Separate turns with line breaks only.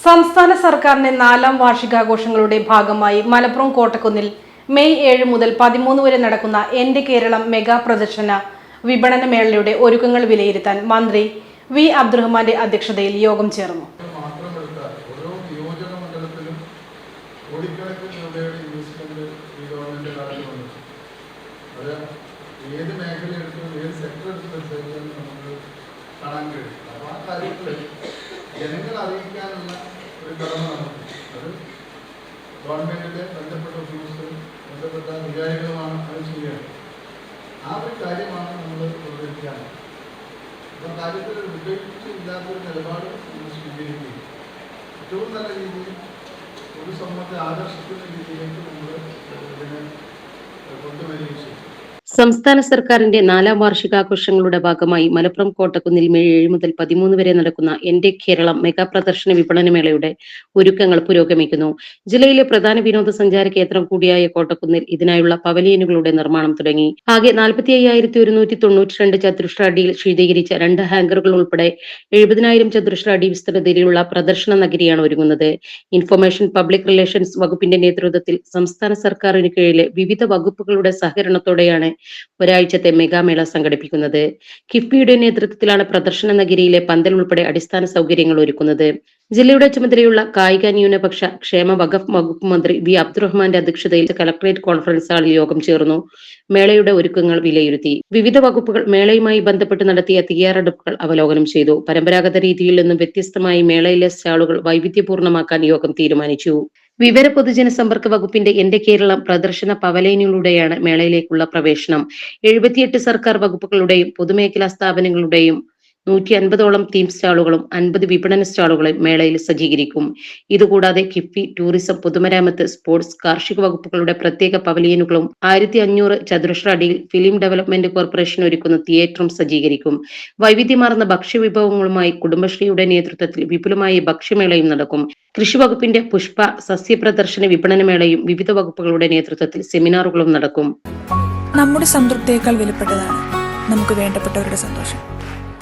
സംസ്ഥാന സർക്കാരിന്റെ നാലാം വാർഷികാഘോഷങ്ങളുടെ ഭാഗമായി മലപ്പുറം കോട്ടക്കുന്നിൽ മെയ് ഏഴ് മുതൽ പതിമൂന്ന് വരെ നടക്കുന്ന എന്റെ കേരളം മെഗാ പ്രദർശന വിപണന മേളയുടെ ഒരുക്കങ്ങൾ വിലയിരുത്താൻ മന്ത്രി വി അബ്ദുറഹ്മാന്റെ അധ്യക്ഷതയിൽ യോഗം ചേർന്നു.
ജനങ്ങൾ അറിയിക്കാനുള്ള ഒരു കടമ അത് ഗവൺമെന്റിന്റെ ബന്ധപ്പെട്ട ഉദ്യോഗസ്ഥരും ബന്ധപ്പെട്ട അധികാരികളുമാണ് അത് ചെയ്യുക ആ ഒരു കാര്യമാണ് നമ്മൾ കൊണ്ടുവരികയാണ് ആ കാര്യത്തിൽ ഒരു വിവേചിച്ചില്ലാത്തൊരു നിലപാട് നമ്മൾ സ്വീകരിക്കുകയും ഏറ്റവും നല്ല രീതിയിൽ ഒരു സമൂഹത്തെ ആകർഷിക്കുന്ന രീതിയിലേക്ക് നമ്മൾ
സംസ്ഥാന സർക്കാരിന്റെ നാലാം വാർഷികാഘോഷങ്ങളുടെ ഭാഗമായി മലപ്പുറം കോട്ടക്കുന്നിൽ മെയ് ഏഴ് മുതൽ പതിമൂന്ന് വരെ നടക്കുന്ന എന്റെ കേരളം മെഗാ പ്രദർശന വിപണനമേളയുടെ ഒരുക്കങ്ങൾ പുരോഗമിക്കുന്നു. ജില്ലയിലെ പ്രധാന വിനോദസഞ്ചാര കേന്ദ്രം കൂടിയായ കോട്ടക്കുന്നിൽ ഇതിനായുള്ള പവലിയനുകളുടെ നിർമ്മാണം തുടങ്ങി. ആകെ നാൽപ്പത്തി അയ്യായിരത്തി ഒരുന്നൂറ്റി തൊണ്ണൂറ്റി രണ്ട് ചതുരശ്ര അടിയിൽ ശീതീകരിച്ച രണ്ട് ഹാങ്കറുകൾ ഉൾപ്പെടെ എഴുപതിനായിരം ചതുരശ്ര അടി വിസ്തൃതിയിലുള്ള പ്രദർശന നഗരിയാണ് ഒരുങ്ങുന്നത്. ഇൻഫർമേഷൻ പബ്ലിക് റിലേഷൻസ് വകുപ്പിന്റെ നേതൃത്വത്തിൽ സംസ്ഥാന സർക്കാരിന് കീഴിലെ വിവിധ വകുപ്പുകളുടെ സഹകരണത്തോടെയാണ് ഒരാഴ്ചത്തെ മെഗാമേള സംഘടിപ്പിക്കുന്നത് കിഫ്ബിയുടെ നേതൃത്വത്തിലാണ് പ്രദർശന നഗരിയിലെ പന്തൽ ഉൾപ്പെടെ അടിസ്ഥാന സൗകര്യങ്ങൾ ഒരുക്കുന്നത്. ജില്ലയുടെ ചുമതലയുള്ള കായിക ന്യൂനപക്ഷ ക്ഷേമ വകഫ് വകുപ്പ് മന്ത്രി വി അബ്ദുറഹ്മാന്റെ അധ്യക്ഷതയിൽ കലക്ടറേറ്റ് കോൺഫറൻസ് ഹാളിൽ യോഗം ചേർന്നു. മേളയുടെ ഒരുക്കങ്ങൾ വിലയിരുത്തി. വിവിധ വകുപ്പുകൾ മേളയുമായി ബന്ധപ്പെട്ട് നടത്തിയ തയ്യാറെടുപ്പുകൾ അവലോകനം ചെയ്തു. പരമ്പരാഗത രീതിയിൽ നിന്നും വ്യത്യസ്തമായി മേളയിലെ സ്റ്റാളുകൾ വൈവിധ്യപൂർണമാക്കാൻ യോഗം തീരുമാനിച്ചു. വിവര പൊതുജന സമ്പർക്ക വകുപ്പിന്റെ എന്റെ കേരളം പ്രദർശന പവലേനിലൂടെയാണ് മേളയിലേക്കുള്ള പ്രവേശനം. എഴുപത്തിയെട്ട് സർക്കാർ വകുപ്പുകളുടെയും പൊതുമേഖലാ സ്ഥാപനങ്ങളുടെയും നൂറ്റി അൻപതോളം തീം സ്റ്റാളുകളും അൻപത് വിപണന സ്റ്റാളുകളും മേളയിൽ സജ്ജീകരിക്കും. ഇതുകൂടാതെ കിഫ്ബി ടൂറിസം പൊതുമരാമത്ത് സ്പോർട്സ് കാർഷിക വകുപ്പുകളുടെ പ്രത്യേക പവലിയനുകളും ആയിരത്തി അഞ്ഞൂറ് ചതുരശ്ര അടിയിൽ ഫിലിം ഡെവലപ്മെന്റ് കോർപ്പറേഷൻ ഒരുക്കുന്ന തിയേറ്ററും സജ്ജീകരിക്കും. വൈവിധ്യമാർന്ന ഭക്ഷ്യവിഭവങ്ങളുമായി കുടുംബശ്രീയുടെ നേതൃത്വത്തിൽ വിപുലമായ ഭക്ഷ്യമേളയും നടക്കും. കൃഷി വകുപ്പിന്റെ പുഷ്പ സസ്യപ്രദർശന വിപണന മേളയും വിവിധ വകുപ്പുകളുടെ നേതൃത്വത്തിൽ സെമിനാറുകളും നടക്കും.
നമ്മുടെ സംതൃപ്തിയേക്കാൾ വിലപ്പെട്ടതാണ്. നമുക്ക് വേണ്ടപ്പെട്ടവരുടെ സന്തോഷം.